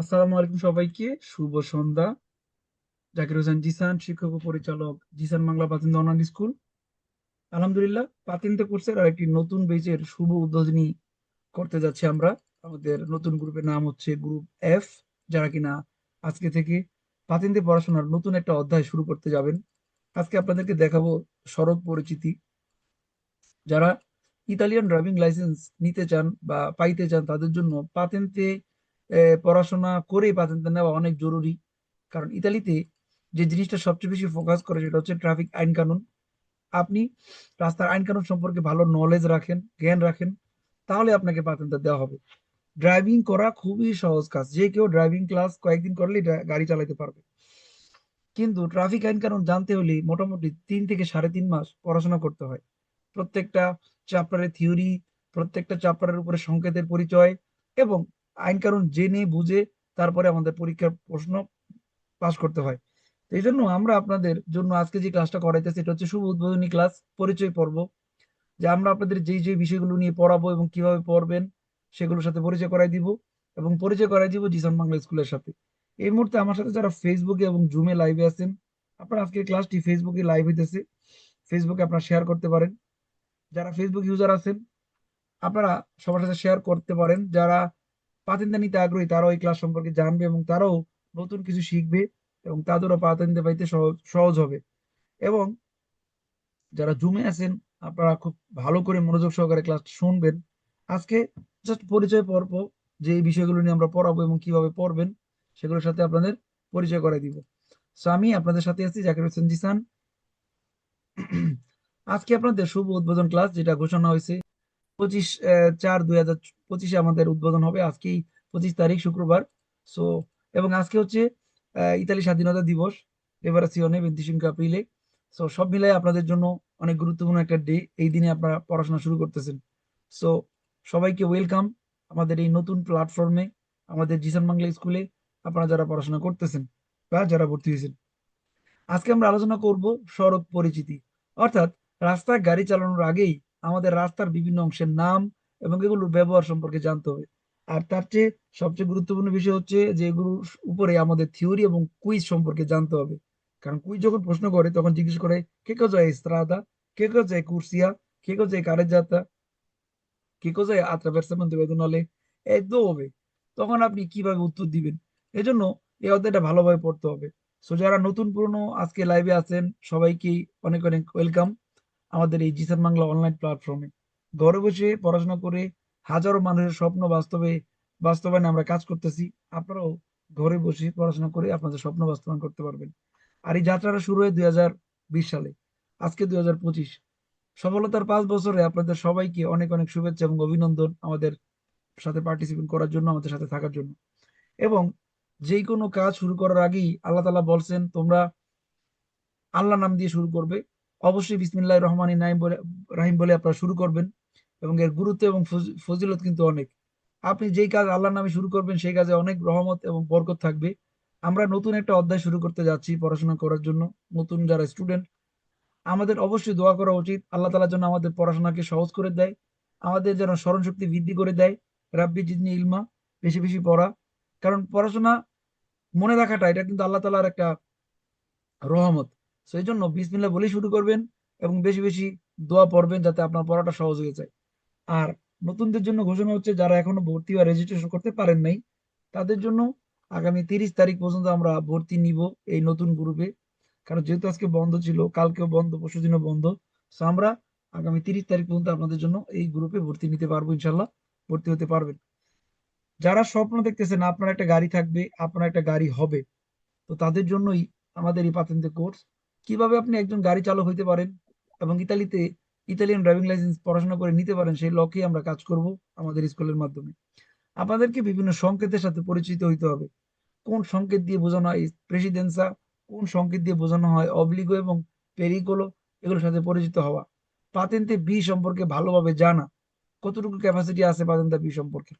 আসসালামু আলাইকুম সবাইকে, শুভ সন্ধ্যা। জাকির হোসেন জিসান, শিক্ষক ও পরিচালক জিসান বাংলা প্রাচীন অনলাইন স্কুল। আলহামদুলিল্লাহ পাতিনতে কোর্সের আর একটি নতুন বেচের শুভ উদ্বোধনী করতে যাচ্ছি আমরা। আমাদের নতুন গ্রুপের নাম হচ্ছে গ্রুপ এফ যারা কিনা আজকে থেকে পাতিনতে পড়াশোনার নতুন একটা অধ্যায় শুরু করতে যাবেন। আজকে আপনাদেরকে দেখাবো সড়ক পরিচিতি। যারা ইতালিয়ান ড্রাইভিং লাইসেন্স নিতে চান বা পাইতে চান, তাদের জন্য পাতেন্তে পড়াশোনা করেই পাতেন্তে নেওয়া অনেক জরুরি। কারণ ইতালিতে যে জিনিসটা সবচেয়ে বেশি ফোকাস করে সেটা হচ্ছে ট্রাফিক আইন কানুন। আপনি রাস্তার আইন কানুন সম্পর্কে ভালো নলেজ রাখেন, জ্ঞান রাখেন, তাহলে আপনাকে পাতেন্তে দেওয়া হবে। ড্রাইভিং করা খুবই সহজ কাজ। যে কেউ ড্রাইভিং ক্লাস কয়েকদিন করলেই গাড়ি চালাতে পারবে। কিন্তু ট্রাফিক আইন কানুন জানতে হলে মোটামুটি তিন থেকে সাড়ে তিন মাস পড়াশোনা করতে হয়। প্রত্যেকটা চ্যাপ্টারের থিওরি প্রত্যেকটা চ্যাপ্টারের উপরে সংকেতের পরিচয় এবং আইন কানুন জেনে, বুঝে তারপরে আমাদের পরীক্ষার প্রশ্ন পাস করতে হয়। এই জন্য আমরা আপনাদের জন্য আজকে যে ক্লাসটা করাইতেছি, এটা হচ্ছে শুভ উদ্বোধনী ক্লাস পরিচয় পর্ব, যে আমরা আপনাদের যেই যে বিষয়গুলো নিয়ে পড়াবো এবং কীভাবে পড়বেন, সেগুলোর সাথে পরিচয় করাই দিব এবং পরিচয় করাই দিব জিসান বাংলা স্কুলের সাথে। এই মুহূর্তে আমার সাথে যারা ফেসবুকে এবং জুমে লাইভে আছেন, আপনারা আজকে ক্লাসটি ফেসবুকে লাইভ হইতেছে। ফেসবুকে আপনারা শেয়ার করতে পারেন। যারা ফেসবুক ইউজার আছেন, আপনারা সবার সাথে শেয়ার করতে পারেন। যারা পাতেন্দা নিতে আগ্রহী, তারাও এই ক্লাস সম্পর্কে জানবে এবং তারাও নতুন কিছু শিখবে এবং তাদেরও পাতেন্দা পাইতে সহজ হবে। এবং যারা জুমে আছেন, আপনারা খুব ভালো করে মনোযোগ সহকারে ক্লাস শুনবেন। আজকে জাস্ট পরিচয় পর্ব, যে এই বিষয়গুলো নিয়ে আমরা পড়াবো এবং কীভাবে পড়বেন, সেগুলোর সাথে আপনাদের পরিচয় করাই দিব। আমি আপনাদের সাথে আছি জাকির হোসেন জিসান। আজকে আপনাদের শুভ উদ্বোধন ক্লাস যেটা ঘোষণা হয়েছে। পঁচিশ চার দুই হাজার পঁচিশে আমাদের উদ্বোধন হবে। আজকেই পঁচিশ তারিখ, শুক্রবার। সো, এবং আজকে হচ্ছে ইতালি স্বাধীনতা দিবস। লিবারাসিওনে ভেন্টিসিঙ্কো এপ্রিলে। সো, সব মিলাই আপনাদের জন্য অনেক গুরুত্বপূর্ণ একটা ডে। এই দিনে আপনারা পড়াশোনা শুরু করতেছেন। সো, সবাইকে ওয়েলকাম। আমাদের এই নতুন প্ল্যাটফর্মে, আমাদের জিসান বাংলা স্কুলে আপনারা যারা পড়াশোনা করতেছেন বা যারা ভর্তি হয়েছেন, আজকে আমরা আলোচনা করব সড়ক পরিচিতি। অর্থাৎ রাস্তায় গাড়ি চালানোর আগেই আমাদের রাস্তার বিভিন্ন অংশের নাম এবং এগুলোর ব্যবহার সম্পর্কে জানতে হবে। আর তার চেয়ে সবচেয়ে গুরুত্বপূর্ণ বিষয় হচ্ছে যে এগুলোর উপরে আমাদের থিওরি এবং কুইজ সম্পর্কে জানতে হবে। কারণ কুইজ যখন প্রশ্ন করে, তখন জিজ্ঞেস করে, কে কে যায় স্ত্রাদা কে কে যায় কুর্সিয়া? কে কে যায় কারেজাতা? কে কে যায় pedonale একদম হবে। তখন আপনি কীভাবে উত্তর দিবেন? এজন্য এই অধ্যায়টা ভালোভাবে পড়তে হবে। সো যারা নতুন পুরনো আজকে লাইভে আছেন, সবাইকেই অনেক অনেক ওয়েলকাম আমাদের এই জিসান বাংলা অনলাইন প্ল্যাটফর্মে। ঘরে বসে পড়াশোনা করে হাজারো মানুষের স্বপ্ন বাস্তবে, বাস্তবায়নে আমরা কাজ করতেছি। আপনারাও ঘরে বসে পড়াশোনা করে আপনাদের স্বপ্ন বাস্তবায়ন করতে পারবেন। আর এই যাত্রাটা শুরু হয় দুই হাজার বিশ সালে। আজকে দুই হাজার পঁচিশ। সফলতার পাঁচ বছরে আপনাদের সবাইকে অনেক অনেক শুভেচ্ছা এবং অভিনন্দন আমাদের সাথে পার্টিসিপেট করার জন্য, আমাদের সাথে থাকার জন্য। এবং যে কোনো কাজ শুরু করার আগেই আল্লাহ তালা বলছেন, তোমরা আল্লাহ নাম দিয়ে শুরু করবে। অবশ্যই বিসমিল্লাহ রহমানি নাইম বলে, রাহিম বলে আপনারা শুরু করবেন এবং এর গুরুত্ব এবং ফজিলত কিন্তু অনেক। আপনি যেই কাজ আল্লাহর নামে শুরু করবেন সেই কাজে অনেক রহমত এবং বরকত থাকবে। আমরা নতুন একটা অধ্যায় শুরু করতে যাচ্ছি পড়াশোনা করার জন্য, নতুন যারা স্টুডেন্ট আমাদের অবশ্যই দোয়া করা উচিত। আল্লাহ তালার জন্য আমাদের পড়াশোনাকে সহজ করে দেয়, আমাদের যেন স্মরণ শক্তি বৃদ্ধি করে দেয়। রাব্বি জিদনি ইলমা, বেশি বেশি পড়া। কারণ পড়াশোনা মনে রাখাটা, এটা কিন্তু আল্লাহ তালার একটা রহমত। সেই জন্য বিসমিল্লা বলেই শুরু করবেন এবং বেশি বেশি দোয়া পড়বেন যাতে আপনার পড়াটা সহজ হয়ে যায়। আর নতুনদের জন্য ঘোষণা হচ্ছে, যারা এখনও ভর্তি বা রেজিস্ট্রেশন করতে পারেন নাই, তাদের জন্য আগামী তিরিশ তারিখ পর্যন্ত আমরা ভর্তি নিব এই নতুন গ্রুপে কারণ যেহেতু আজকে বন্ধ ছিল, কালকেও বন্ধ, পরশু দিনও বন্ধ তো আমরা আগামী তিরিশ তারিখ পর্যন্ত আপনাদের জন্য এই গ্রুপে ভর্তি নিতে পারব ইনশাল্লাহ ভর্তি হতে পারবেন। যারা স্বপ্ন দেখতেছেন আপনার একটা গাড়ি থাকবে, আপনার একটা গাড়ি হবে, তো তাদের জন্যই আমাদের এই পাতেন্তে কোর্স কীভাবে আপনি একজন গাড়ি চালক হইতে পারেন এবং ইতালিতে ইতালিয়ান ড্রাইভিং লাইসেন্স পড়াশোনা করে নিতে পারেন, সেই লক্ষ্যে আমরা কাজ করব আমাদের স্কুলের মাধ্যমে। আপনাদেরকে বিভিন্ন সংকেতের সাথে পরিচিত হইতে হবে। কোন সংকেত দিয়ে বোঝানো হয় প্রেসিডেন্সা, কোন সংকেত দিয়ে বোঝানো হয় অবলিগো এবং পেরিকোলো এগুলোর সাথে পরিচিত হওয়া। পাতেন্তে বি সম্পর্কে ভালোভাবে জানা। কতটুকু ক্যাপাসিটি আছে পাতেন্তা বি সম্পর্কে?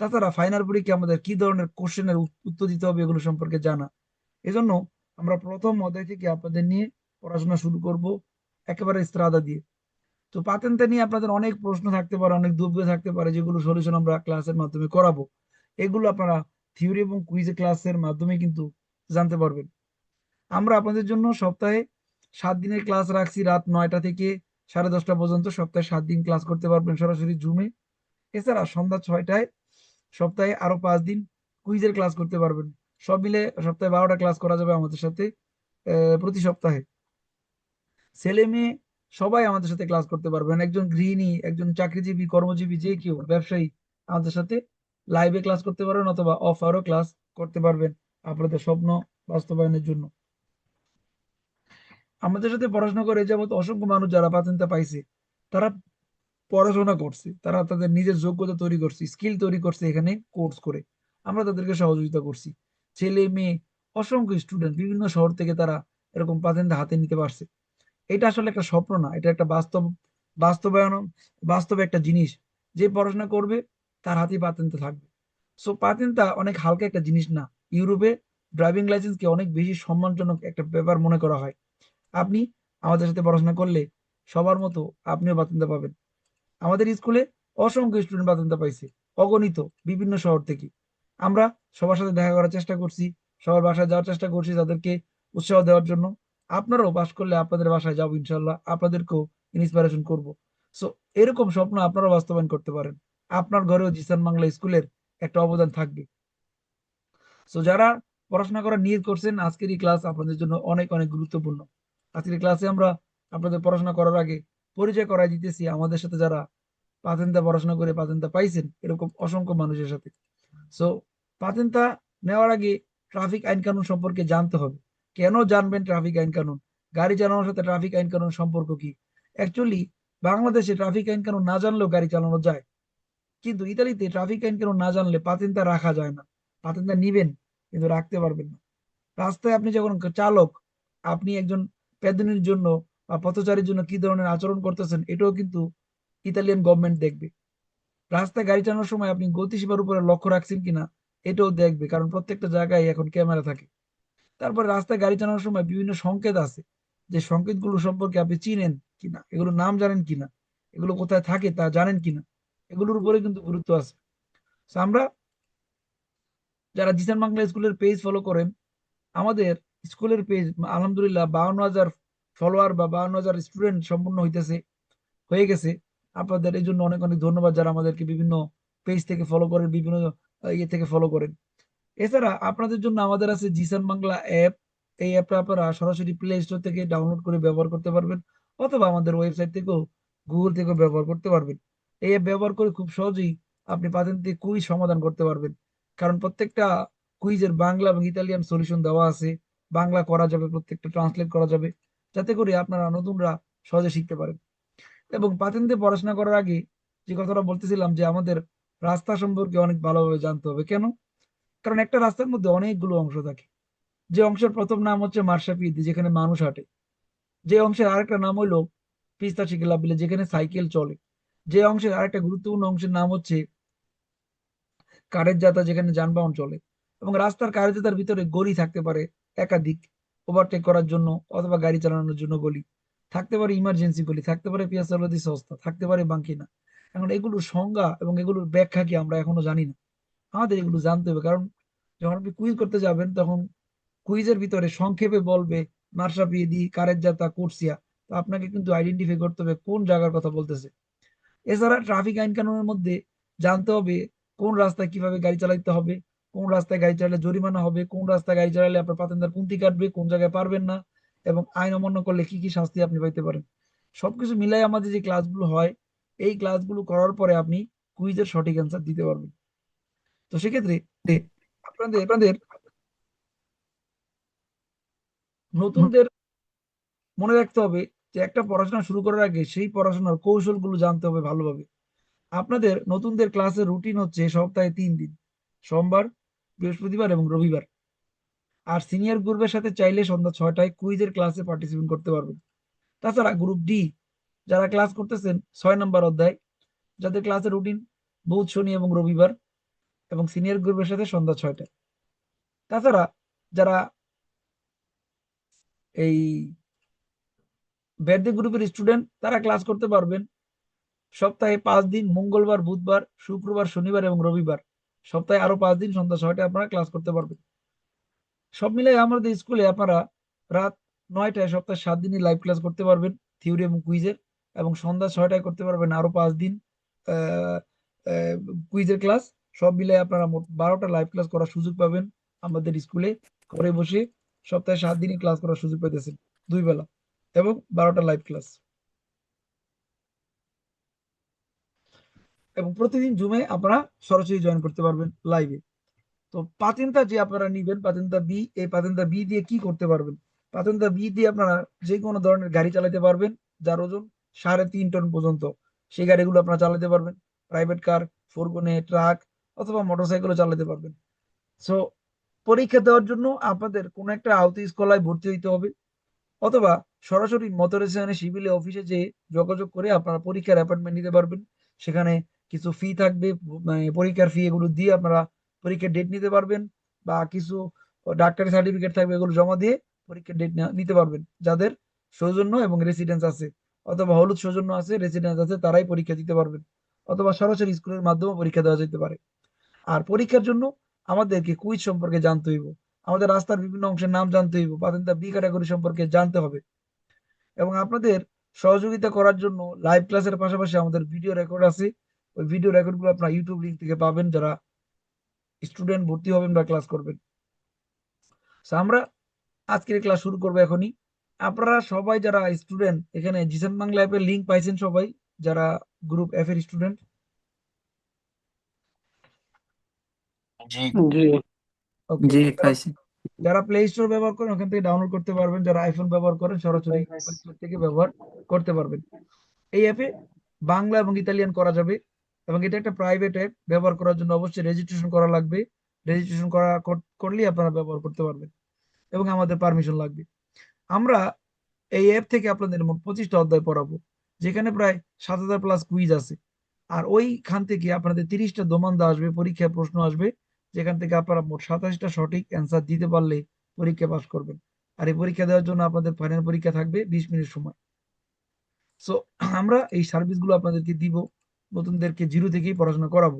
তাছাড়া ফাইনাল পরীক্ষা আমাদের কি ধরনের কোশ্চেনের উত্তর দিতে হবে এগুলো সম্পর্কে জানা। এজন্য আমরা প্রথম অধ্যায় থেকে আপনাদের নিয়ে পড়াশোনা শুরু করব একেবারে স্ত্রাদা দিয়ে। তো পাতেন্তে নিয়ে আপনাদের অনেক প্রশ্ন থাকতে পারে, অনেক দুর্বল থাকতে পারে, যেগুলো সলিউশন আমরা ক্লাসের মাধ্যমে করাবো। এগুলো আপনারা থিওরি এবং কুইজ ক্লাসের মাধ্যমে কিন্তু জানতে পারবেন। আমরা আপনাদের জন্য সপ্তাহে সাত দিনের ক্লাস রাখছি, রাত নয়টা থেকে সাড়ে দশটা পর্যন্ত সপ্তাহে সাত দিন ক্লাস করতে পারবেন সরাসরি জুমে এছাড়া সন্ধ্যা ছয়টায় সপ্তাহে আরও পাঁচ দিন কুইজের ক্লাস করতে পারবেন। সব মিলে সপ্তাহে বারোটা ক্লাস করা যাবে আমাদের সাথে প্রতি সপ্তাহে। ছেলে মেয়ে সবাই আমাদের সাথে ক্লাস করতে পারবেন একজন গৃহিণী, একজন চাকরিজীবী, কর্মজীবী, যে কেউ ব্যবসায়ী আমাদের সাথে লাইভে ক্লাস করতে পারবেন অথবা অফ আরও ক্লাস করতে পারবেন আপনাদের স্বপ্ন বাস্তবায়নের জন্য। আমাদের সাথে পড়াশোনা করে যাবত অসংখ্য মানুষ যারা পাতেনটা পাইছে, তারা পড়াশোনা করছে, তারা তাদের নিজের যোগ্যতা তৈরি করছে স্কিল তৈরি করছে এখানে কোর্স করে। আমরা তাদেরকে সহযোগিতা করছি। ছেলে, মেয়ে, অসংখ্য স্টুডেন্ট বিভিন্ন শহর থেকে তারা এরকম পাতেন্ট হাতে নিতে পারছে। এটা আসলে একটা স্বপ্ন না, এটা একটা বাস্তব, বাস্তবায়ন, বাস্তবে একটা জিনিস। যে পড়াশোনা করবে, তার হাতেই পাতেন্টটা থাকবে। সো পাতেন্টটা অনেক হালকা একটা জিনিস না। ইউরোপে ড্রাইভিং লাইসেন্সকে অনেক বেশি সম্মানজনক একটা ব্যাপার মনে করা হয়। আপনি আমাদের সাথে পড়াশোনা করলে সবার মতো আপনিও পাতেন্টটা পাবেন। আমাদের স্কুলে অসংখ্য স্টুডেন্ট পাতেন্টটা পাইছে, অগণিত বিভিন্ন শহর থেকে। আমরা সবার সাথে দেখা করার চেষ্টা করছি, সবার বাসায় যাওয়ার চেষ্টা করছি তাদেরকে উৎসাহ দেওয়ার জন্য। আপনারাও পাস করলে আপনাদের বাসায় যাব ইনশাল্লাহ, আপনাদেরকেও ইন্সপিরেশন করব। সো এরকম স্বপ্ন আপনারা বাস্তবায়ন করতে পারেন। আপনার ঘরেও জিসান বাংলা স্কুলের একটা অবদান থাকবে। সো যারা পড়াশোনা করার নিয়ত করছেন, আজকের এই ক্লাস আপনাদের জন্য অনেক অনেক গুরুত্বপূর্ণ। আজকের ক্লাসে আমরা আপনাদের পড়াশোনা করার আগে পরিচয় করাই দিতেছি। আমাদের সাথে যারা পাতেন্তা পড়াশোনা করে পাতেন্তা পাইছেন, এরকম অসংখ্য মানুষের সাথে। সো পাতেন্তা নেওয়ার আগে ট্রাফিক আইন কানুন সম্পর্কে জানতে হবে। কেন জানবেন ট্রাফিক আইন কানুন? গাড়ি চালানোর সাথে ট্রাফিক আইন কানুন সম্পর্ক কি? অ্যাকচুয়ালি বাংলাদেশে ট্রাফিক আইন কানুন না জানলেও গাড়ি চালানো যায়। কিন্তু ইতালিতে ট্রাফিক আইন কানুন না জানলে পাতেন্তা রাখা যায় না। পাতেন্তা নিবেন, কিন্তু রাখতে পারবেন না। রাস্তায় আপনি যখন চালক, আপনি একজন পেদনির জন্য বা পথচারীর জন্য কি ধরনের আচরণ করতেছেন, এটাও কিন্তু ইতালিয়ান গভর্নমেন্ট দেখবে। রাস্তায় গাড়ি চালানোর সময় আপনি গতিসীমার উপরে লক্ষ্য রাখছেন কিনা, এটাও দেখবে, কারণ প্রত্যেকটা জায়গায় এখন ক্যামেরা থাকে। তারপরে রাস্তায় গাড়ি চালানোর সময় বিভিন্ন সংকেত আছে, যে সংকেতগুলো সম্পর্কে আপনি চিনেন কিনা, এগুলোর নাম জানেন কিনা, এগুলো কোথায় থাকে তা জানেন কিনা, এগুলোর উপরে কিন্তু গুরুত্ব আছে। আমরা যারা জিসান বাংলা স্কুলের পেজ ফলো করেন, আমাদের স্কুলের পেজ আলহামদুলিল্লাহ বাউন্ন হাজার ফলোয়ার বা বাউন্ন হাজার স্টুডেন্ট সম্পূর্ণ হইতেছে, হয়ে গেছে। আপনাদের এই জন্য অনেক অনেক ধন্যবাদ যারা আমাদেরকে বিভিন্ন পেজ থেকে ফলো করেন, বিভিন্ন ইয়ে থেকে ফলো করেন। এছাড়া আপনাদের জন্য আমাদের আছে জিসান বাংলা অ্যাপ এই অ্যাপটা আপনারা সরাসরি প্লে স্টোর থেকে ডাউনলোড করে ব্যবহার করতে পারবেন অথবা আমাদের ওয়েবসাইট থেকেও গুগল থেকেও ব্যবহার করতে পারবেন। এই অ্যাপ ব্যবহার করে খুব সহজেই আপনি পাতেন্টে কুইজ সমাধান করতে পারবেন। কারণ প্রত্যেকটা কুইজের বাংলা এবং ইতালিয়ান সলিউশন দেওয়া আছে। বাংলা করা যাবে, প্রত্যেকটা ট্রান্সলেট করা যাবে। যাতে করে আপনারা নতুনরা সহজে শিখতে পারেন। এবং পাতেন্তে পড়াশোনা করার আগে যে কথাটা বলতেছিলাম যে আমাদের রাস্তা সম্পর্কে অনেক ভালোভাবে জানতে হবে। কেন? কারণ একটা রাস্তার মধ্যে অনেকগুলো অংশ থাকে। যে অংশের প্রথম নাম হচ্ছে মার্শাপিদি, যেখানে মানুষ হাঁটে। যে অংশের আরেকটা নাম হলো পিস্তা চিকেলা বিলে যেখানে সাইকেল চলে। যে অংশের আরেকটা গুরুত্বপূর্ণ অংশের নাম হচ্ছে কারের যাতা যেখানে যানবাহন চলে। এবং রাস্তার কারের যাতার ভিতরে গলি থাকতে পারে একাধিক। ওভারটেক করার জন্য অথবা গাড়ি চালানোর জন্য গলি। থাকতে পারে ইমার্জেন্সি গুলি থাকতে পারে পিয়াসালতি সস্তা থাকতে পারে বাঙ্কিনা এখন এগুলোর সংজ্ঞা এবং এগুলোর ব্যাখ্যা কি আমরা এখনও জানি না। আমাদের এগুলো জানতে হবে, কারণ যখন আপনি কুইজ করতে যাবেন, তখন কুইজের ভিতরে সংক্ষেপে বলবে মার্শাপিদি কারের যাতা কোর্সিয়া। তো আপনাকে কিন্তু আইডেন্টিফাই করতে হবে কোন জায়গার কথা বলতেছে। এছাড়া ট্রাফিক আইন কানুনের মধ্যে জানতে হবে কোন রাস্তায় কীভাবে গাড়ি চালাতে হবে, কোন রাস্তায় গাড়ি চালালে জরিমানা হবে, কোন রাস্তায় গাড়ি চালালে আপনার পাতেন্দার কুন্তি কাটবে, কোন জায়গায় পারবেন না। এবং আইন অমান্য করলে কি কি শাস্তি আপনি পাইতে পারেন? সবকিছু মিলাই আমাদের যে ক্লাসগুলো হয়, এই ক্লাসগুলো করার পরে আপনি কুইজের সঠিক অ্যান্সার দিতে পারবেন। তো সেক্ষেত্রে আপনাদের আপনাদের নতুনদের মনে রাখতে হবে যে একটা পড়াশোনা শুরু করার আগে সেই পড়াশোনার কৌশলগুলো জানতে হবে ভালোভাবে। আপনাদের নতুনদের ক্লাসের রুটিন হচ্ছে সপ্তাহে তিন দিন। সোমবার, বৃহস্পতিবার এবং রবিবার। আর সিনিয়র গ্রুপের সাথে চাইলে সন্ধ্যা ছয়টায় কুইজের ক্লাসে পার্টিসিপেট করতে পারবেন। তাছাড়া গ্রুপ ডি যারা ক্লাস করতেছেন, ছয় নম্বর অধ্যায়, যাদের ক্লাসের রুটিন বুধ, শনি এবং রবিবার, এবং সিনিয়র গ্রুপের সাথে সন্ধ্যা ছয়টায়। তাছাড়া যারা এই ব্যাডে গ্রুপের স্টুডেন্ট তারা ক্লাস করতে পারবেন সপ্তাহে পাঁচ দিন, মঙ্গলবার, বুধবার, শুক্রবার, শনিবার এবং রবিবার। সপ্তাহে আরও পাঁচ দিন, সন্ধ্যা ছয়টায় আপনারা ক্লাস করতে পারবেন। সব মিলাই আমাদের স্কুলে আপনারা রাত নয়টায়, সপ্তাহে সাত দিনই লাইভ ক্লাস করতে পারবেন থিওরি এবং কুইজের এবং সন্ধ্যা ছয়টায় করতে পারবেন আরও পাঁচ দিন কুইজের ক্লাস সব মিলাই আপনারা মোট বারোটা লাইভ ক্লাস করার সুযোগ পাবেন আমাদের স্কুলে। ঘরে বসে সপ্তাহে সাত দিনই ক্লাস করার সুযোগ পাইতেছেন, দুই বেলা, এবং বারোটা লাইভ ক্লাস এবং প্রতিদিন জুমে আপনারা সরাসরি জয়েন করতে পারবেন লাইভে তো পাতেন্তা যে আপনারা নিবেন পাতেন্তা বি, এই পাতেন্তা বি দিয়ে কি করতে পারবেন? পাতেন্তা বি দিয়ে আপনারা যে কোনো ধরনের গাড়ি চালাতে পারবেন, যার ওজন সাড়ে তিন টন পর্যন্ত। সেই গাড়িগুলো আপনারা চালাতে পারবেন। প্রাইভেট কার ফোরগনে ট্রাক অথবা মোটরসাইকেলও চালাতে পারবেন। সো পরীক্ষা দেওয়ার জন্য আপনাদের কোনো একটা আওতি স্কলায় ভর্তি হইতে হবে অথবা সরাসরি মতরেশনে সিভিলে অফিসে যে যোগাযোগ করে আপনারা পরীক্ষার অ্যাপয়েন্টমেন্ট নিতে পারবেন। সেখানে কিছু ফি থাকবে মানে পরীক্ষার ফি এগুলো দিয়ে আপনারা পরীক্ষার ডেট নিতে পারবেন বা কিছু ডাক্তারি সার্টিফিকেট থাকবে এগুলো জমা দিয়ে পরীক্ষার ডেট নিতে পারবেন। যাদের সৌজন্য এবং রেসিডেন্স আছে অথবা হলুদ সৌজন্য আছে রেসিডেন্স আছে, তারাই পরীক্ষা দিতে পারবেন। অথবা সরাসরি স্কুলের মাধ্যমে পরীক্ষা দেওয়া যেতে পারে। আর পরীক্ষার জন্য আমাদেরকে কুইজ সম্পর্কে জানতে হইব। আমাদের রাস্তার বিভিন্ন অংশের নাম জানতে হইব। পাতেন্তা বি ক্যাটাগরি সম্পর্কে জানতে হবে। এবং আপনাদের সহযোগিতা করার জন্য লাইভ ক্লাসের পাশাপাশি আমাদের ভিডিও রেকর্ড আছে। ওই ভিডিও রেকর্ডগুলো আপনারা ইউটিউব লিঙ্ক থেকে পাবেন। যারা স্টুডেন্ট ভর্তি হবেন বা ক্লাস করবেন। আমরা আজকের ক্লাস শুরু করব এখনই। আপনারা সবাই যারা স্টুডেন্ট এখানে জিসান বাংলা অ্যাপের লিঙ্ক পাইছেন সবাই যারা গ্রুপ এফ এর স্টুডেন্ট যারা প্লে স্টোর ব্যবহার করেন ওখান থেকে ডাউনলোড করতে পারবেন। যারা আইফোন ব্যবহার করেন সরাসরি থেকে ব্যবহার করতে পারবেন। এই অ্যাপে বাংলা এবং ইতালিয়ান করা যাবে। এবং এটা একটা প্রাইভেট অ্যাপ ব্যবহার করার জন্য অবশ্যই রেজিস্ট্রেশন করা লাগবে। রেজিস্ট্রেশন করা কর- করলেই আপনারা ব্যবহার করতে পারবেন এবং আমাদের পারমিশন লাগবে। আমরা এই অ্যাপ থেকে আপনাদের মোট পঁচিশটা অধ্যায় পড়াবো, যেখানে প্রায় সাত হাজার প্লাস কুইজ আছে। আর ওইখান থেকে আপনাদের তিরিশটা দোমান্দা আসবে, পরীক্ষায় প্রশ্ন আসবে, যেখান থেকে আপনারা মোট সাতাশটা সঠিক অ্যান্সার দিতে পারলে পরীক্ষা পাস করবেন। আর এই পরীক্ষা দেওয়ার জন্য আপনাদের ফাইনাল পরীক্ষা থাকবে বিশ মিনিট সময়। সো আমরা এই সার্ভিসগুলো আপনাদেরকে দিব। নতুনদেরকে জিরো থেকেই পড়াশোনা করাবো।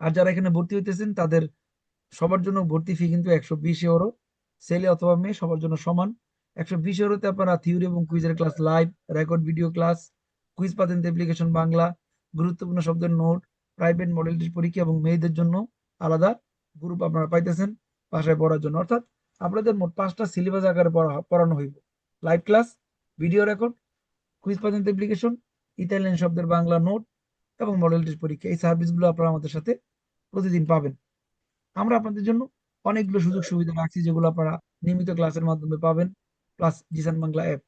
আর যারা এখানে ভর্তি হইতেছেন, তাদের সবার জন্য ভর্তি ফি কিন্তু একশো বিশ ইউরো ছেলে অথবা মেয়ে সবার জন্য সমান। একশো বিশ ইউরোতে আপনারা থিওরি এবং কুইজের class live record video class quiz পাতেন application Bangla, গুরুত্বপূর্ণ শব্দের নোট প্রাইভেট মডেল পরীক্ষা এবং মেয়েদের জন্য আলাদা গ্রুপ আপনারা পাইতেছেন বাসায় পড়ার জন্য। অর্থাৎ আপনাদের মোট পাঁচটা সিলেবাস আকারে পড়া, পড়ানো হইব। Live class video record quiz পাতেন application Italian শব্দের বাংলা নোট এবং মডেল টেস্ট পরীক্ষা। এই সার্ভিসগুলো আপনারা আমাদের সাথে প্রতিদিন পাবেন। আমরা আপনাদের জন্য অনেকগুলো সুযোগ সুবিধা রাখছি, যেগুলো আপনারা নিয়মিত ক্লাসের মাধ্যমে পাবেন প্লাস জিসান বাংলা অ্যাপ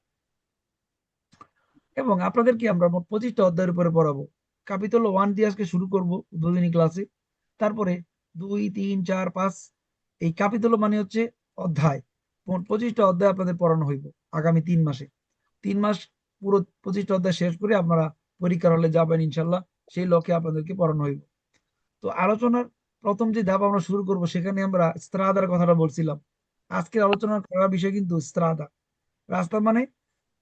এবং আপনাদেরকে আমরা মোট পঁচিশটা অধ্যায়ের উপরে পড়াবো। কাপিতল ওয়ান দিয়ে আজকে শুরু করব উদ্বোধনী ক্লাসে তারপরে দুই, তিন, চার, পাঁচ, এই কাপিতল মানে হচ্ছে অধ্যায়। পঁচিশটা অধ্যায় আপনাদের পড়ানো হইব আগামী তিন মাসে। তিন মাস পুরো পঁচিশটা অধ্যায় শেষ করে আপনারা পরীক্ষার হলে যাবেন ইনশাল্লাহ, সেই লক্ষ্যে আপনাদেরকে পড়ানো হইব। তো আলোচনার প্রথম যে ধাপ আমরা শুরু করব, সেখানে আমরা স্ত্রাদার কথাটা বলছিলাম। আজকের আলোচনার করার বিষয় কিন্তু স্ত্রাদা। রাস্তা মানে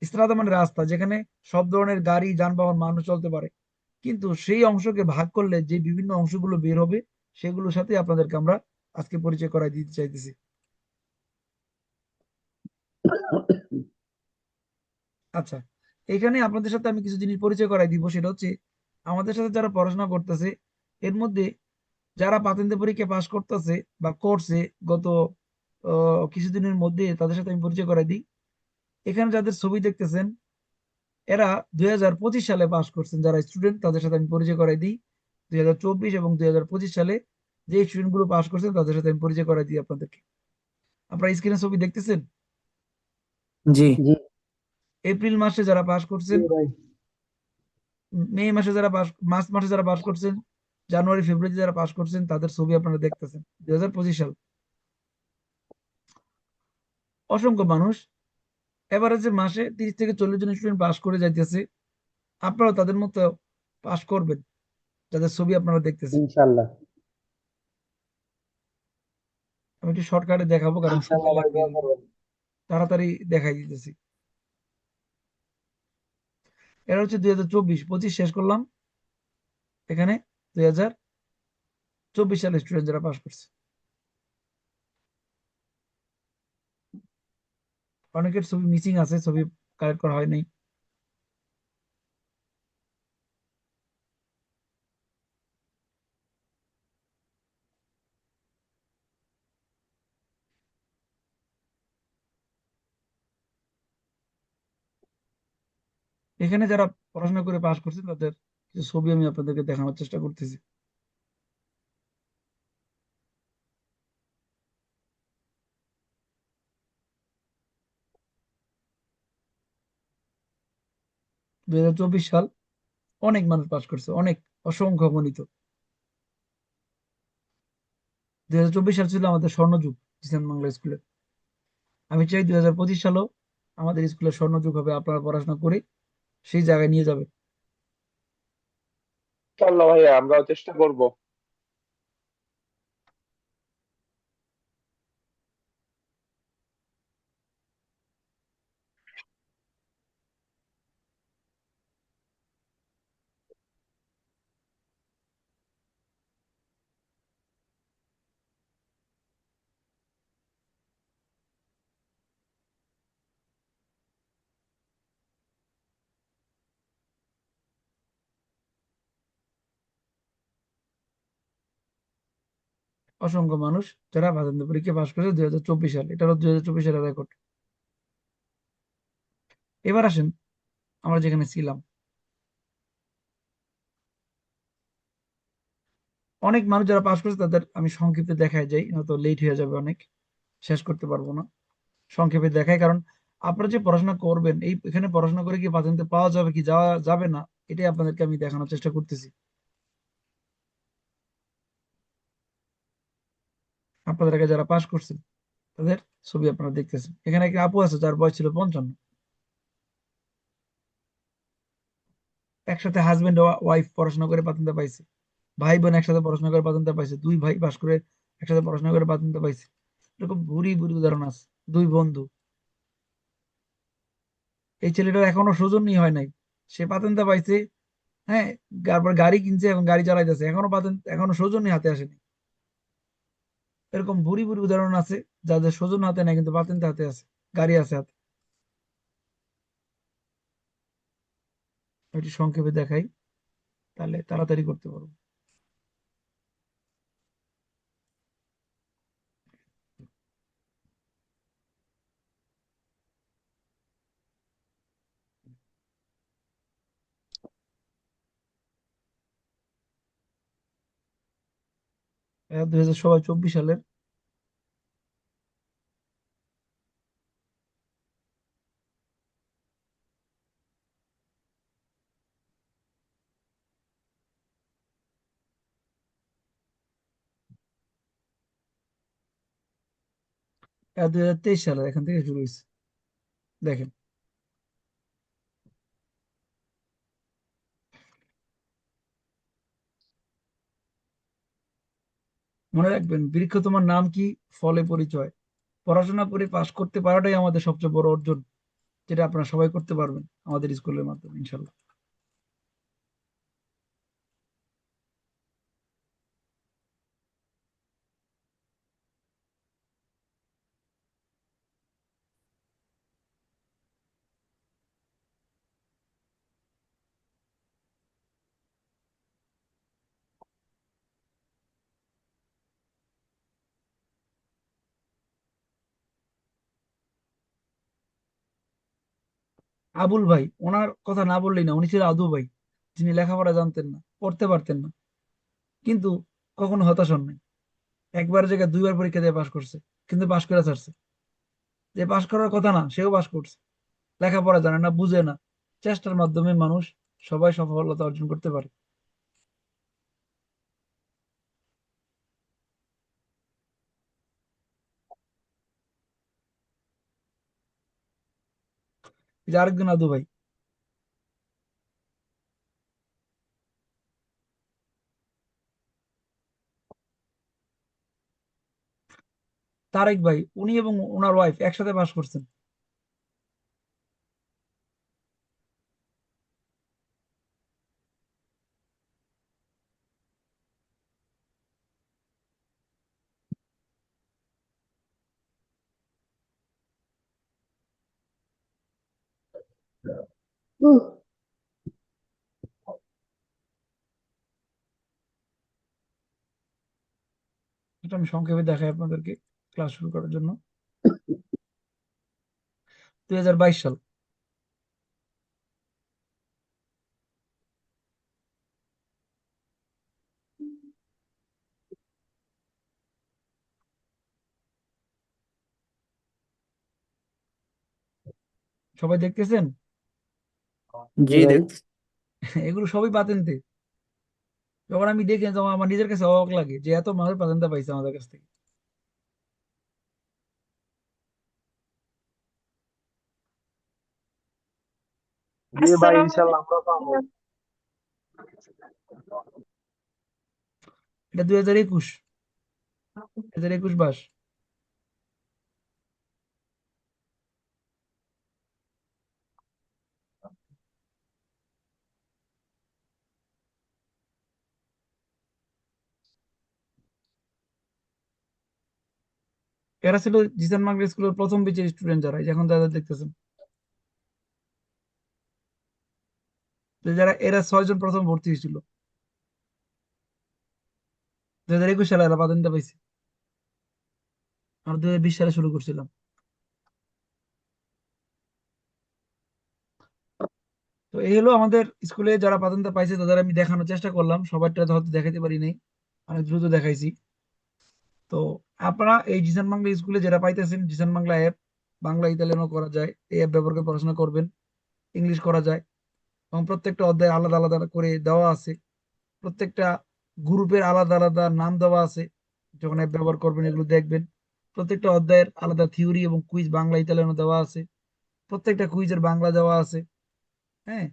স্ত্রাদা মানে রাস্তা, যেখানে সব ধরনের গাড়ি, যানবাহন, মানুষ চলতে পারে। কিন্তু সেই অংশকে ভাগ করলে যে বিভিন্ন অংশগুলো বের হবে, সেগুলোর সাথে আপনাদেরকে আমরা আজকে পরিচয় করাই দিতে চাইতেছি। আচ্ছা এখানে আপনাদের সাথে আমি কিছু জিনিস পরিচয় করাই দিব সেটা হচ্ছে আমাদের সাথে যারা পড়াশোনা করতেছে এর মধ্যে যারা পাতেন্তে পরীক্ষা পাশ করতেছে বা করছে গত কিছুদিনের মধ্যে তাদের সাথে আমি পরিচয় করাই দিই। এখানে যাদের ছবি দেখতেছেন এরা দুই হাজার পঁচিশ সালে পাশ করছেন যারা স্টুডেন্ট তাদের সাথে আমি পরিচয় করাই দিই। দুই হাজার চব্বিশ এবং দুই হাজার পঁচিশ সালে যে স্টুডেন্টগুলো পাশ করছেন তাদের সাথে আমি পরিচয় করাই দিই আপনাদেরকে। আপনারা স্ক্রিনে ছবি দেখতেছেন? জি। এপ্রিল মাসে যারা পাশ করছেন মে মাসে যারা পাস মার্চ মাসে যারা পাস করছেন জানুয়ারি ফেব্রুয়ারি যারা পাস করছেন তাদের ছবি আপনারা দেখতেছেন। দুই হাজার পঁচিশ সাল। অসংখ্য মানুষ এভারেজে মাসে তিরিশ থেকে চল্লিশ জন স্টুডেন্ট পাস করে যাইতেছে আপনারাও তাদের মতো পাস করবেন যাদের ছবি আপনারা দেখতেছেন। ইনশাআল্লাহ। আমি একটু শর্টকাটে দেখাবো কারণ। তাড়াতাড়ি দেখাই দিতেছি। এটা হচ্ছে দুই হাজার চব্বিশ, পঁচিশ শেষ করলাম। এখানে দুই হাজার চব্বিশ সালের স্টুডেন্ট যারা পাশ করছে। অনেকের ছবি মিসিং আছে, ছবি কালেক্ট করা হয় এখানে যারা পড়াশোনা করে পাশ করছে, তাদের কিছু ছবি আমি আপনাদেরকে দেখানোর চেষ্টা করতেছি। দুই হাজার চব্বিশ সাল অনেক মানুষ পাশ করছে, অনেক, অসংখ্য গণিত দুই হাজার চব্বিশ সাল ছিল আমাদের স্বর্ণযুগ ইসলাম বাংলা স্কুলে আমি চাই দুই হাজার পঁচিশ সালও আমাদের স্কুলের স্বর্ণযুগ হবে, আপনারা পড়াশোনা করে সেই জায়গায় নিয়ে যাবে। ইনশাল্লাহ ভাইয়া আমরাও চেষ্টা করব। অসংখ্য মানুষ যারা মাধ্যমিক পরীক্ষা পাস করেছে দুই হাজার চব্বিশ সাল। এটা হলো দুই হাজার চব্বিশ সালের রেকর্ড এবার আসেন আমরা যেখানে ছিলাম। অনেক মানুষ যারা পাস করেছে তাদের আমি সংক্ষেপে দেখায় যাই, হয়তো লেট হয়ে যাবে অনেক, শেষ করতে পারব না। সংক্ষেপে দেখাই কারণ আপনারা যে পড়াশোনা করবেন, এই এখানে পড়াশোনা করে কি পাতেন্তে পাওয়া যাবে কি যাওয়া যাবে না, এটাই আপনাদেরকে আমি দেখানোর চেষ্টা করতেছি। আপনাদের আগে যারা পাশ করছেন তাদের ছবি আপনারা দেখতেছেন। এখানে একটা আপু আছে, যার বয়স ছিল পঞ্চান্ন। একসাথে হাজবেন্ড ওয়াইফ পড়াশোনা করে পাতেন্তে পাইছে। ভাই বোন একসাথে পড়াশোনা করে পাতেন্তে পাইছে। দুই ভাই পাস করে একসাথে পড়াশোনা করে পাতেন্তে পাইছে। এরকম ভুরি ভুরি উদাহরণ আছে। দুই বন্ধু। এই ছেলেটার এখনও সৌজন্যই হয় নাই। সে পাতেন্তে পাইছে হ্যাঁ গাড়ি কিনছে এবং গাড়ি চালাইতেছে। এখনও পাতেন এখনও সৌজন্যই হাতে আসেনি। এরকম ভুরি ভুরি উদাহরণ আছে, যাদের সজন হাতে নাই কিন্তু পাতেন্তে হাতে আছে, গাড়ি আছে হাতে। এটি সংক্ষেপে দেখাই, তাহলে তাড়াতাড়ি করতে পারব। দুই হাজার সবাই চব্বিশ সালের। দুই হাজার তেইশ সালের এখান থেকে শুরু হয়েছে। দেখেন। মনে রাখবেন বৃক্ষ তোমার নাম কি? ফলে পরিচয়। পড়াশোনা করে পাশ করতে পারাটাই আমাদের সবচেয়ে বড় অর্জন, যেটা আপনারা সবাই করতে পারবেন আমাদের স্কুলের মাধ্যমে, ইনশাল্লাহ। আবুল ভাই, ওনার কথা না বললেই না, উনি ছিল আদু ভাই, যিনি লেখাপড়া জানতেন না, পড়তে পারতেন না। কিন্তু কখনো হতাশ হন নাই। একবার জায়গায় দুইবার পরীক্ষা দিয়ে পাশ করছে, কিন্তু পাশ করে ছাড়ছে। যে পাশ করার কথা না, সেও পাশ করছে। লেখাপড়া জানে না, বুঝে না। চেষ্টার মাধ্যমে মানুষ সবাই সফলতা অর্জন করতে পারে। যে আরেকজন আদু ভাই। তারেক ভাই উনি এবং ওনার ওয়াইফ একসাথে বাস করছেন। এটা আমি সংক্ষেপে দেখাই আপনাদেরকে ক্লাস শুরু করার জন্য। দুই হাজার বাইশ সাল। সবাই দেখতেছেন? জি এগুলো সবই পাতেন্তে যখন আমি দেখি তখন আমার নিজের কাছে অবাক লাগে যে এত মানুষ পাতেন্তা পাইছে আমাদের কাছ থেকে। জি ভাই ইনশাল্লাহ আমরা পাবো। এটা দুই হাজার একুশ। দুই হাজার একুশ বাস। এরা ছিল জিসান মার্গ স্কুলের প্রথম বেচের স্টুডেন্ট যারা এখন যারা দেখতেছেন। যারা, এরা ছয়জন প্রথম ভর্তি হয়েছিল। দুই হাজার একুশ সালে এরা পাতেন্তা পাইছে। আমরা দুই হাজার বিশ সালে শুরু করছিলাম। তো এই হলো আমাদের স্কুলে যারা পাতেন্তা পাইছে, তাদের আমি দেখানোর চেষ্টা করলাম। সবারটা হয়তো দেখাতে পারি নাই। অনেক দ্রুত দেখাইছি। তো আপনারা এই জিসান বাংলা স্কুলে যারা পাইতেছেন, জিসান বাংলা অ্যাপ বাংলা, ইতালিয়ানও করা যায়। এই অ্যাপ ব্যবহার করে পড়াশোনা করবেন ইংলিশ করা যায় এবং প্রত্যেকটা অধ্যায় আলাদা আলাদা করে দেওয়া আছে। প্রত্যেকটা গ্রুপের আলাদা আলাদা নাম দেওয়া আছে। যখন অ্যাপ ব্যবহার করবেন, এগুলো দেখবেন। প্রত্যেকটা অধ্যায়ের আলাদা থিওরি এবং কুইজ বাংলা, ইতালিয়ানও দেওয়া আছে। প্রত্যেকটা কুইজের বাংলা দেওয়া আছে হ্যাঁ?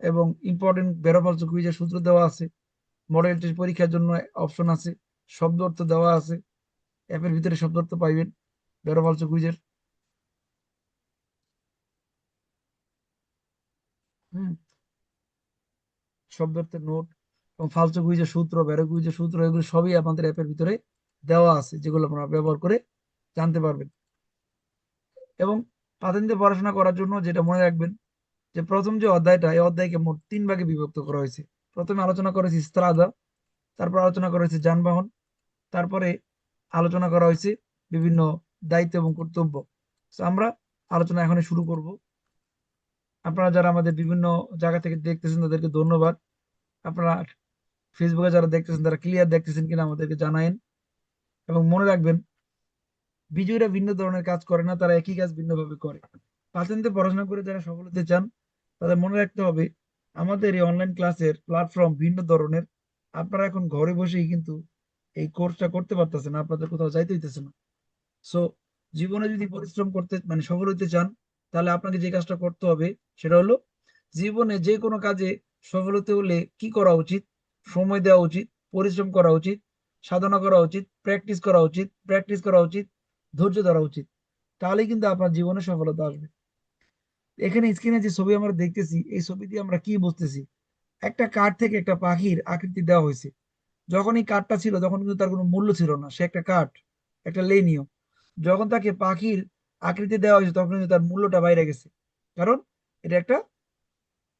এবং ইম্পর্টেন্ট বেরোফলস কুইজের সূত্র দেওয়া আছে। মডেল টেস্ট পরীক্ষার জন্য অপশন আছে, শব্দ অর্থ দেওয়া আছে। অ্যাপের ভিতরে শব্দ অর্থ পাইবেন। বেরোফলস কুইজের। নোট ফালতু কুইজের সূত্র সূত্র, এগুলো সবই অ্যাপের ভিতরে দেওয়া আছে, যেগুলো আপনারা ব্যবহার করে জানতে পারবেন। এবং পাতেন্তে পড়াশোনা করার জন্য যেটা মনে রাখবেন, যে প্রথম যে অধ্যায়টা, এই অধ্যায়কে মোট তিন ভাগে বিভক্ত করা হয়েছে। প্রথমে আলোচনা করা হয়েছে স্ত্রাদা তারপর আলোচনা করা হয়েছে যানবাহন, তারপরে আলোচনা করা হয়েছে বিভিন্ন দায়িত্ব এবং কর্তব্য। আমরা আলোচনা এখনই শুরু করব। আপনারা যারা আমাদের বিভিন্ন জায়গা থেকে দেখতেছেন, তাদেরকে ধন্যবাদ। আপনারা ফেসবুকে যারা দেখতেছেন, তারা ক্লিয়ার দেখতেছেন কিনা আমাদেরকে জানায়েন। এবং মনে রাখবেন, বিজয়ীরা ভিন্ন ধরনের কাজ করে না, তারা একই কাজ ভিন্নভাবে করে। পাতেন্তে পড়াশোনা করে যারা সফল হতে চান, তাদের মনে রাখতে হবে, আমাদের এই অনলাইন ক্লাসের প্ল্যাটফর্ম ভিন্ন ধরনের। আপনারা এখন ঘরে বসেই কিন্তু এই কোর্সটা করতে পারতেছেন আপনাদের কোথাও যাইতে হইতেছে না। সো জীবনে যদি পরিশ্রম করতে মানে সফল হতে চান, তাহলে আপনাকে যে কাজটা করতে হবে, সেটা হলো জীবনে যে কোনো কাজে সফল হতে হলে কি করা উচিত? সময় দেওয়া উচিত, পরিশ্রম করা উচিত, সাধনা করা উচিত প্র্যাকটিস করা উচিত প্র্যাকটিস করা উচিত, ধৈর্য ধরা উচিত। তাহলে কিন্তু আপনার জীবনে সফলতা আসবে। এখানে স্ক্রিনে যে ছবি আমরা দেখতেছি, এই ছবি দিয়ে আমরা কি বুঝতেছি? একটা কাঠ থেকে একটা পাখির আকৃতি দেওয়া হয়েছে। যখন এই কাঠটা ছিল তখন কিন্তু তার কোনো মূল্য ছিল না। সে একটা কাঠ একটা লেনীয়। যখন তাকে পাখির আকৃতি দেওয়া হয়েছে তখন কিন্তু তার মূল্যটা বাইরে গেছে। কারণ এটা একটা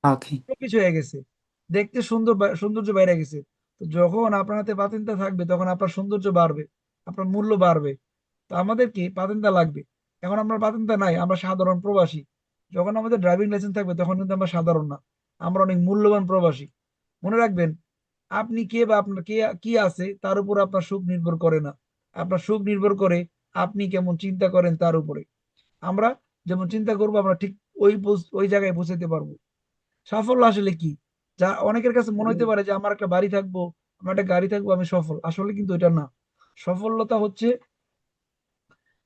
পাখি। কিছু হয়ে গেছে। দেখতে সুন্দর সৌন্দর্য বাইরে গেছে। তো যখন আপনার হাতে পাতেন্তা থাকবে তখন আপনার সৌন্দর্য বাড়বে আপনার মূল্য বাড়বে। তো আমাদের কি পাতেন্তা লাগবে? এখন আমরা পাতেন্তা নাই আমরা সাধারণ প্রবাসী। যখন আমাদের ড্রাইভিং লাইসেন্স থাকবে তখন কিন্তু আমরা সাধারণ না। আমরা অনেক মূল্যবান প্রবাসী। মনে রাখবেন আপনি কে বা আপনার কে, কি আছে, তার উপর আপনার সুখ নির্ভর করে না। আপনার সুখ নির্ভর করে আপনি কেমন চিন্তা করেন তার উপরে। আমরা যেমন চিন্তা করব, আমরা ঠিক ওই ওই জায়গায় পৌঁছাতে পারব। সাফল্য আসলে কি? যা অনেকের কাছে মনে হতে পারে যে, আমার একটা বাড়ি থাকব, আমার একটা গাড়ি থাকব, আমি সফল। আসলে কিন্তু এটা না। সফলতা হচ্ছে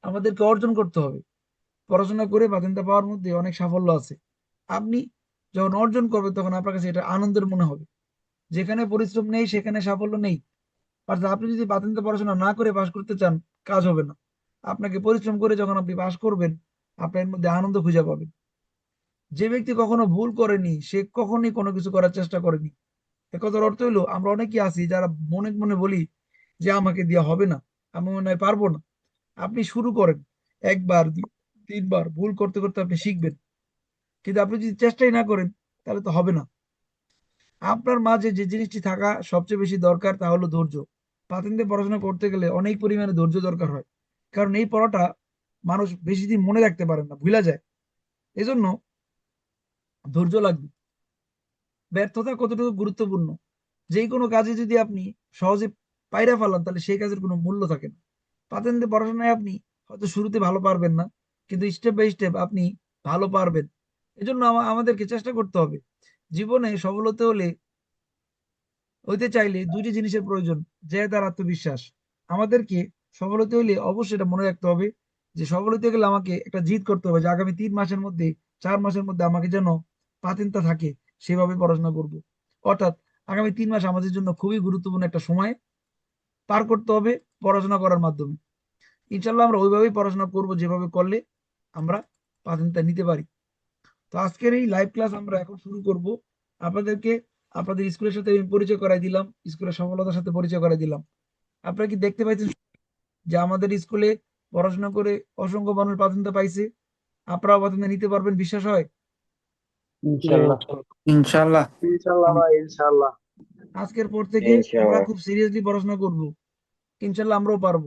আমাদেরকে অর্জন করতে হবে। পড়াশোনা করে বাতিনতা পাওয়ার মধ্যে অনেক সাফল্য আছে। আপনি যখন অর্জন করবেন, তখন আপনার কাছে এটা আনন্দের মনে হবে। যেখানে পরিশ্রম নেই, সেখানে সাফল্য নেই। অর্থাৎ আপনি যদি বাতিনতা পড়াশোনা না করে পাশ করতে চান, কাজ হবে না। আপনাকে পরিশ্রম করে যখন আপনি পাশ করবেন আপনার মধ্যে আনন্দ খুঁজে পাবেন। যে ব্যক্তি কখনো ভুল করেনি, সে কখনোই কোনো কিছু করার চেষ্টা করেনি। একথার অর্থ হইল আমরা অনেকেই আছি যারা মনে মনে বলি যে আমাকে দেওয়া হবে না, আমি মনে হয় পারব না। আপনি শুরু করেন। একবার তিনবার ভুল করতে করতে আপনি শিখবেন। কিন্তু আপনি যদি চেষ্টাই না করেন, তাহলে তো হবে না। আপনার মাঝে যে জিনিসটি থাকা সবচেয়ে বেশি দরকার তা হলো ধৈর্য। পাতেন্তে পড়াশোনা করতে গেলে অনেক পরিমাণে ধৈর্য দরকার হয়। কারণ এই পড়াটা মানুষ বেশি দিন মনে রাখতে পারেন না, ভুলা যায়। এজন্য ধৈর্য লাগবে। ব্যর্থতা কতটুকু গুরুত্বপূর্ণ? যে কোনো কাজে যদি আপনি সহজে পায়রা ফেলান, তাহলে সেই কাজের কোনো মূল্য থাকে না। পাতেন্তে পড়াশোনায় আপনি হয়তো শুরুতে ভালো পারবেন না, কিন্তু স্টেপ বাই স্টেপ আপনি ভালো পারবেন। এজন্য আমা- আমাদেরকে চেষ্টা করতে হবে জীবনে সফল হতে হলে হইতে চাইলে দুটি জিনিসের প্রয়োজন যে তার আত্মবিশ্বাস। আমাদেরকে সফল হতে হলে অবশ্যই এটা মনে রাখতে হবে যে সফল হতে গেলে আমাকে একটা জিদ করতে হবে যে আগামী তিন মাসের মধ্যে, চার মাসের মধ্যে আমাকে যেন পাতেনটা থাকে, সেভাবে পড়াশোনা করব। অর্থাৎ আগামী তিন মাস আমাদের জন্য খুবই গুরুত্বপূর্ণ একটা সময় পার করতে হবে পড়াশোনা করার মাধ্যমে। ইনশাল্লাহ আমরা ওইভাবেই পড়াশোনা করব যেভাবে করলে আমরা পাতেনটা নিতে পারি। তো আজকের এই লাইভ ক্লাস আমরা এখন শুরু করব। আপনাদেরকে আপনাদের স্কুলের সাথে আমি পরিচয় করাই দিলাম স্কুলের সফলতার সাথে পরিচয় করাই দিলাম। আপনারা কি দেখতে পাইছেন যে আমাদের স্কুলে পড়াশোনা করে অসংখ্য মানুষ পাতেন্তা পাইছে? আপনারাও পাতেন্তা নিতে পারবেন বিশ্বাস হয়? ইনশাল্লাহ আজকের পর থেকে আমরা খুব সিরিয়াসলি পড়াশোনা করব। ইনশাল্লাহ আমরাও পারব।